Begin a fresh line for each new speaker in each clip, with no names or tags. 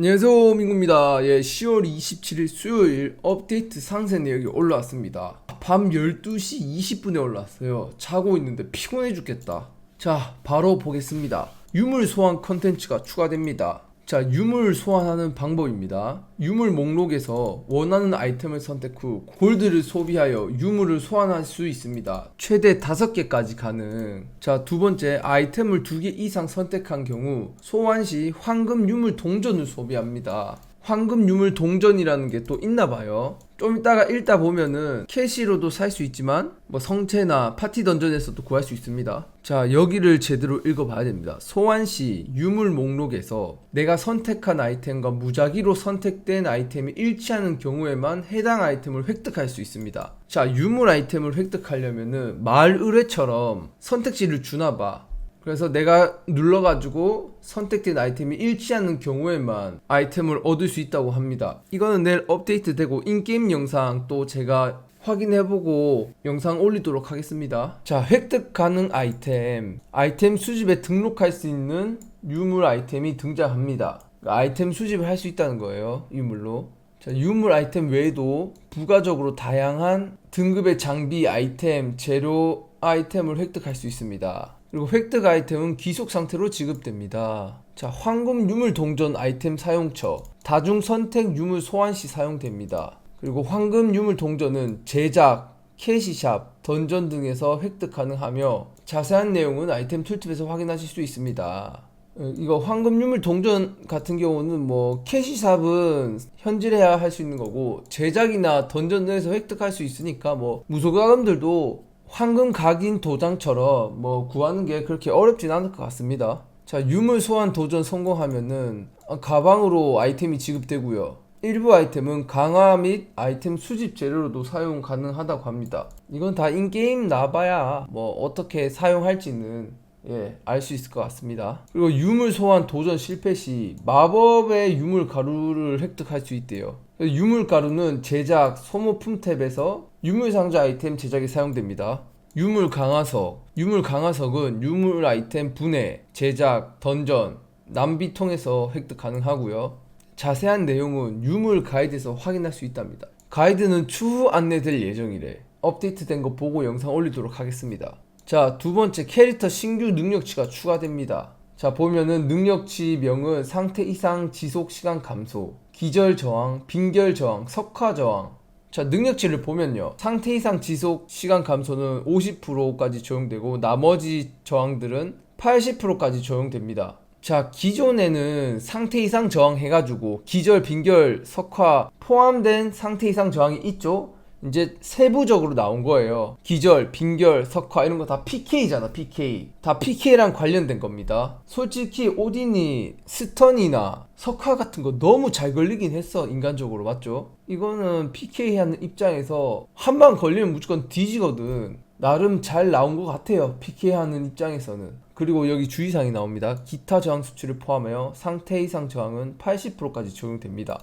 안녕하세요 민구입니다. 예 10월 27일 수요일 업데이트 상세 내역이 올라왔습니다. 밤 12시 20분에 올라왔어요. 자고 있는데 피곤해 죽겠다. 자 바로 보겠습니다. 유물 소환 컨텐츠가 추가됩니다 자 유물 소환하는 방법입니다. 유물 목록에서 원하는 아이템을 선택 후 골드를 소비하여 유물을 소환할 수 있습니다. 최대 5개까지 가능. 자 두 번째 아이템을 2개 이상 선택한 경우 소환 시 황금 유물 동전을 소비합니다 황금 유물 동전이라는 게 또 있나 봐요. 좀 이따가 읽다 보면은 캐시로도 살 수 있지만 뭐 성체나 파티 던전에서도 구할 수 있습니다. 자, 여기를 제대로 읽어 봐야 됩니다. 소환 시 유물 목록에서 내가 선택한 아이템과 무작위로 선택된 아이템이 일치하는 경우에만 해당 아이템을 획득할 수 있습니다. 자, 유물 아이템을 획득하려면은 마을 의뢰처럼 선택지를 주나 봐. 그래서 내가 눌러가지고 선택된 아이템이 일치하는 경우에만 아이템을 얻을 수 있다고 합니다. 이거는 내일 업데이트 되고 인게임 영상 또 제가 확인해보고 영상 올리도록 하겠습니다. 자, 획득 가능 아이템. 아이템 수집에 등록할 수 있는 유물 아이템이 등장합니다. 그러니까 아이템 수집을 할 수 있다는 거예요. 유물로. 자, 유물 아이템 외에도 부가적으로 다양한 등급의 장비, 아이템, 재료 아이템을 획득할 수 있습니다. 그리고 획득 아이템은 귀속 상태로 지급됩니다. 자, 황금 유물 동전 아이템 사용처, 다중 선택 유물 소환 시 사용됩니다. 그리고 황금 유물 동전은 제작, 캐시샵, 던전 등에서 획득 가능하며 자세한 내용은 아이템 툴팁에서 확인하실 수 있습니다. 어, 이거 황금 유물 동전 같은 경우는 뭐 캐시샵은 현질해야 할 수 있는 거고 제작이나 던전 등에서 획득할 수 있으니까 뭐 무소가금들도 황금 각인 도장처럼 뭐 구하는 게 그렇게 어렵진 않을 것 같습니다. 자, 유물 소환 도전 성공하면은 가방으로 아이템이 지급되고요. 일부 아이템은 강화 및 아이템 수집 재료로도 사용 가능하다고 합니다. 이건 다 인게임 나봐야 뭐 어떻게 사용할지는 예, 알 수 있을 것 같습니다. 그리고 유물 소환 도전 실패 시 마법의 유물 가루를 획득할 수 있대요. 유물 가루는 제작 소모품 탭에서 유물 상자 아이템 제작에 사용됩니다. 유물 강화석. 유물 강화석은 유물 아이템 분해, 제작, 던전, 낭비 통해서 획득 가능하고요. 자세한 내용은 유물 가이드에서 확인할 수 있답니다. 가이드는 추후 안내될 예정이래. 업데이트된 거 보고 영상 올리도록 하겠습니다. 자, 두 번째 캐릭터 신규 능력치가 추가됩니다. 자, 보면은 능력치 명은 상태 이상 지속 시간 감소, 기절 저항, 빈결 저항, 석화 저항. 자, 능력치를 보면요. 상태 이상 지속 시간 감소는 50%까지 적용되고 나머지 저항들은 80%까지 적용됩니다. 자, 기존에는 상태 이상 저항 해가지고 기절, 빈결, 석화 포함된 상태 이상 저항이 있죠? 이제 세부적으로 나온 거예요. 기절, 빈결, 석화 이런 거 다 PK잖아, PK. 다 PK랑 관련된 겁니다. 솔직히 오딘이 스턴이나 석화 같은 거 너무 잘 걸리긴 했어, 인간적으로. 맞죠? 이거는 PK 하는 입장에서 한 방 걸리면 무조건 뒤지거든. 나름 잘 나온 것 같아요. PK 하는 입장에서는. 그리고 여기 주의사항이 나옵니다. 기타 저항 수치를 포함하여 상태 이상 저항은 80%까지 적용됩니다.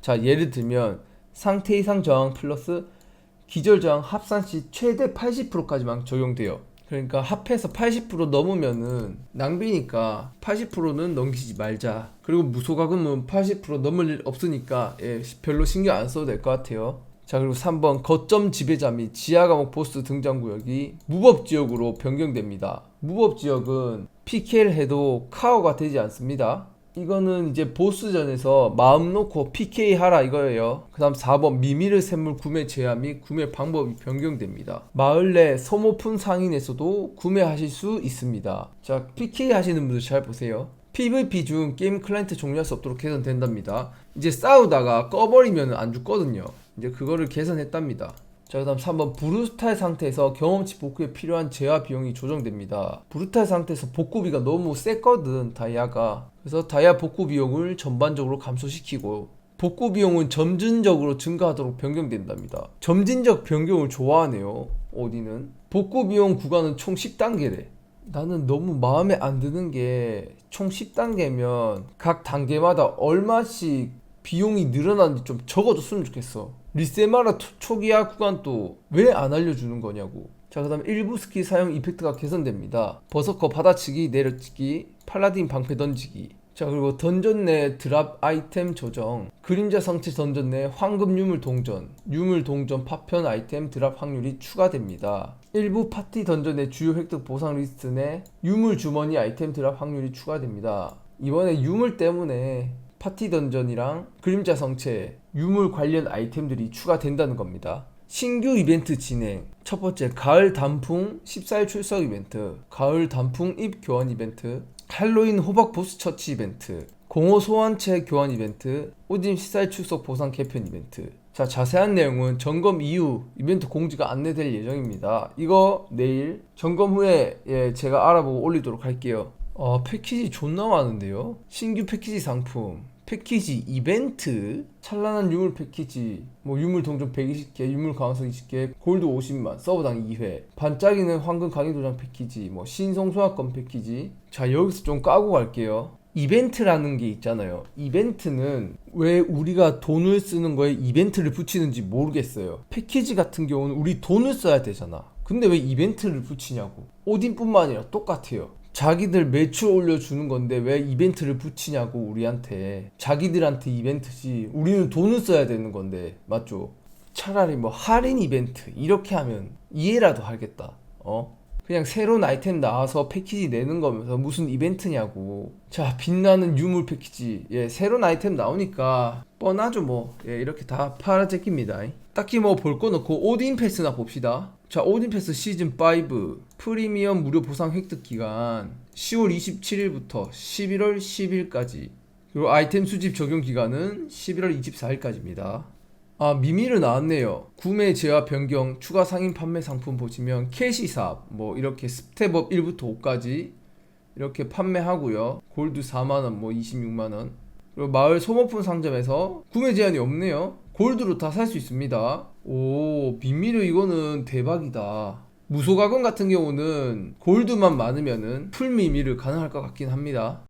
자, 예를 들면 상태 이상 저항 플러스 기절 저항 합산 시 최대 80%까지만 적용돼요. 그러니까 합해서 80% 넘으면은 낭비니까 80%는 넘기지 말자. 그리고 무소가금은 80% 넘을 일 없으니까 예, 별로 신경 안 써도 될 것 같아요. 자 그리고 3번 거점 지배자 및 지하 감옥 보스 등장 구역이 무법 지역으로 변경됩니다. 무법 지역은 PK를 해도 카오가 되지 않습니다. 이거는 이제 보스전에서 마음 놓고 PK 하라 이거예요. 그 다음 4번 미미르 샘물 구매 제한 및 구매 방법이 변경됩니다. 마을 내 소모품 상인에서도 구매하실 수 있습니다. 자, PK 하시는 분들 잘 보세요. PVP 중 게임 클라이언트 종료할 수 없도록 개선된답니다. 이제 싸우다가 꺼버리면 안 죽거든요. 이제 그거를 개선했답니다. 자, 그 다음 3번 브루탈 상태에서 경험치 복구에 필요한 재화 비용이 조정됩니다. 브루탈 상태에서 복구비가 너무 셌거든, 다이아가. 그래서 다이아 복구 비용을 전반적으로 감소시키고 복구 비용은 점진적으로 증가하도록 변경된답니다. 점진적 변경을 좋아하네요, 오디는. 복구 비용 구간은 총 10단계래. 나는 너무 마음에 안 드는 게 총 10단계면 각 단계마다 얼마씩 비용이 늘어나는지 좀 적어줬으면 좋겠어. 리세마라 초기화 구간도 왜 안 알려주는 거냐고. 자, 그 다음 일부 스킬 사용 이펙트가 개선됩니다. 버서커 받아치기, 내려치기, 팔라딘 방패 던지기. 자 그리고 던전 내 드랍 아이템 조정 그림자 성체 던전 내 황금 유물 동전 유물 동전 파편 아이템 드랍 확률이 추가됩니다 일부 파티 던전 내 주요 획득 보상 리스트 내 유물 주머니 아이템 드랍 확률이 추가됩니다 이번에 유물 때문에 파티 던전이랑 그림자 성체 유물 관련 아이템들이 추가된다는 겁니다. 신규 이벤트 진행. 첫 번째 가을 단풍 14일 출석 이벤트. 가을 단풍 입 교환 이벤트. 할로윈 호박 보스 처치 이벤트. 공호 소환체 교환 이벤트. 오딘 14일 출석 보상 개편 이벤트. 자 자세한 내용은 점검 이후 이벤트 공지가 안내될 예정입니다. 이거 내일 점검 후에 예, 제가 알아보고 올리도록 할게요. 어 패키지 존나 많은데요? 신규 패키지 상품 패키지 이벤트 찬란한 유물 패키지 뭐 유물 동전 120개 유물 강화석 20개 골드 50만 서버당 2회 반짝이는 황금 강의 도장 패키지 뭐 신성 소화권 패키지. 자 여기서 좀 까고 갈게요. 이벤트라는 게 있잖아요. 이벤트는 왜 우리가 돈을 쓰는 거에 이벤트를 붙이는지 모르겠어요. 패키지 같은 경우는 우리 돈을 써야 되잖아. 근데 왜 이벤트를 붙이냐고. 오딘뿐만 아니라 똑같아요 자기들 매출 올려주는 건데 왜 이벤트를 붙이냐고 우리한테. 자기들한테 이벤트지. 우리는 돈을 써야 되는 건데. 맞죠? 차라리 뭐 할인 이벤트 이렇게 하면 이해라도 하겠다. 어? 그냥 새로운 아이템 나와서 패키지 내는 거면서 무슨 이벤트냐고. 자 빛나는 유물 패키지. 예 새로운 아이템 나오니까 뻔하죠 뭐 예 이렇게 다 팔아제낍니다. 딱히 뭐 볼거 없고 오딘 패스나 봅시다 자 오딘 패스 시즌 5 프리미엄 무료 보상 획득 기간 10월 27일부터 11월 10일까지. 그리고 아이템 수집 적용 기간은 11월 24일까지입니다. 아 미미를 나왔네요. 구매 제한 변경 추가 상인 판매 상품 보시면 캐시삽 뭐 이렇게 스텝업 1부터 5까지 이렇게 판매하고요. 골드 4만원 뭐 26만원. 그리고 마을 소모품 상점에서 구매 제한이 없네요 골드로 다 살 수 있습니다. 오 미미르 이거는 대박이다. 무소가건 같은 경우는 골드만 많으면은 풀 미미를 가능할 것 같긴 합니다